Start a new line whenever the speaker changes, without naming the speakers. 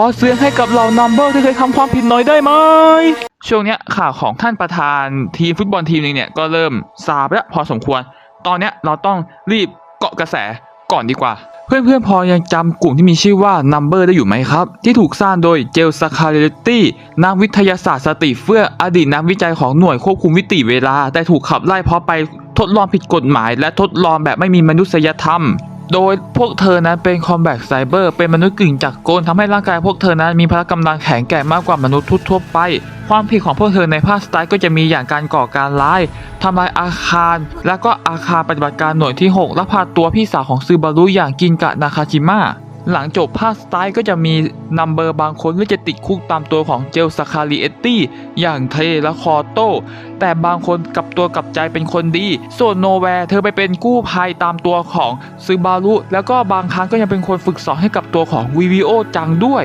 อเสียงให้กับเหล่านัมเบอร์ที่เคยทำความผิดหน่อยได้ไหมช่วงเนี้ยข่าวของท่านประธานทีมฟุตบอลทีมหนึงเนี่ยก็เริ่มซาไปแล้วพอสมควร ตอนเนี้ยเราต้องรีบเกาะกระแสก่อนดีกว่า เพื่อนๆพอยังจำกลุ่มที่มีชื่อว่า Number ได้อยู่ไหมครับ ที่ถูกสร้างโดยเจลสคาเรลตี้นักวิทยาศาสตร์สติเฟื่ออดีตนักวิจัยของหน่วยควบคุมวิติเวลา แต่ถูกขับไล่เพราะไปทดลองผิดกฎหมาย และทดลองแบบไม่มีมนุษยธรรม โดยพวกเธอนั้นเป็นคอมแบทไซเบอร์เป็นมนุษย์กึ่งจักรกลทำให้ร่างกายพวกเธอนั้นมีพละกำลังแข็งแกร่งมากกว่ามนุษย์ทั่วไป ความผิดของพวกเธอในภาคสไตล์ก็จะมีอย่างการก่อการร้ายทำลายอาคาร และก็อาคารปฏิบัติการหน่วยที่ 6 และพาตัวพี่สาวของซูบารุอย่างกินกะนาคาจิมะ หลังจบภาคสไตล์ก็จะมีนัมเบอร์บางคนก็จะติดคุกตามตัวของเจลสคาริเอตตี้อย่างเทและคอโต้แต่บางคนกลับตัวกลับใจเป็นคนดี ส่วนโนแวร์เธอไปเป็นกู้ภัยตามตัวของซึบารุแล้วก็บางครั้งก็ยังเป็นคนฝึกสอนให้กับตัวของวิวิโอจังด้วย